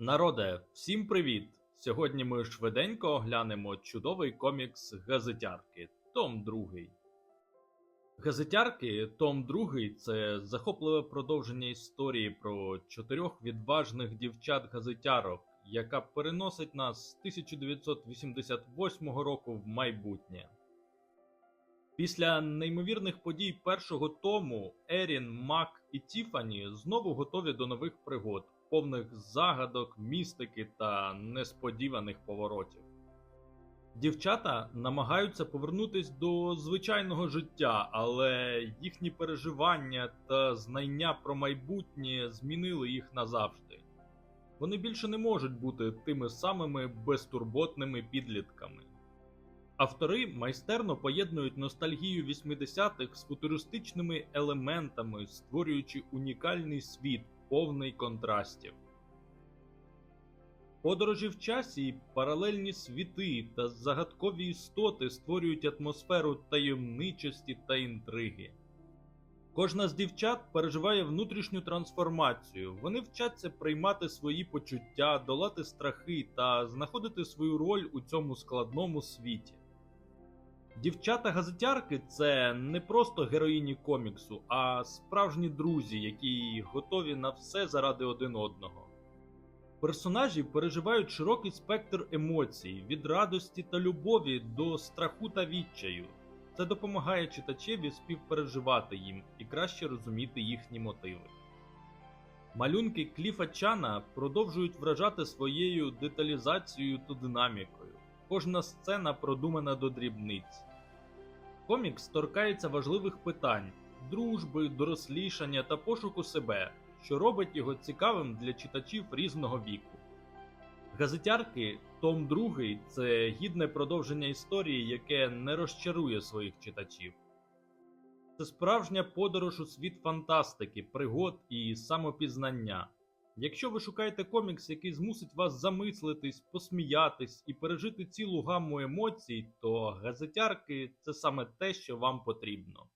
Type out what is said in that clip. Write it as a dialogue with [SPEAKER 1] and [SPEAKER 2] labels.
[SPEAKER 1] Народе, всім привіт! Сьогодні ми швиденько оглянемо чудовий комікс Газетярки, Том 2. Газетярки Том 2 це захопливе продовження історії про чотирьох відважних дівчат-газетярок, яка переносить нас з 1988 року в майбутнє. Після неймовірних подій першого тому Ерін, Мак і Тіфані знову готові до нових пригод, повних загадок, містики та несподіваних поворотів. Дівчата намагаються повернутись до звичайного життя, але їхні переживання та знання про майбутнє змінили їх назавжди. Вони більше не можуть бути тими самими безтурботними підлітками. Автори майстерно поєднують ностальгію 80-х з футуристичними елементами, створюючи унікальний світ, повний контрастів. Подорожі в часі, паралельні світи та загадкові істоти створюють атмосферу таємничості та інтриги. Кожна з дівчат переживає внутрішню трансформацію. Вони вчаться приймати свої почуття, долати страхи та знаходити свою роль у цьому складному світі. Дівчата-газетярки це не просто героїні коміксу, а справжні друзі, які готові на все заради один одного. Персонажі переживають широкий спектр емоцій від радості та любові до страху та відчаю. Це допомагає читачеві співпереживати їм і краще розуміти їхні мотиви. Малюнки Кліфа Чана продовжують вражати своєю деталізацією та динамікою. Кожна сцена продумана до дрібниць. Комікс торкається важливих питань дружби, дорослішання та пошуку себе, що робить його цікавим для читачів різного віку. Газетярки Том 2 це гідне продовження історії, яке не розчарує своїх читачів. Це справжня подорож у світ фантастики, пригод і самопізнання. Якщо ви шукаєте комікс, який змусить вас замислитись, посміятись і пережити цілу гамму емоцій, то газетярки це саме те, що вам потрібно.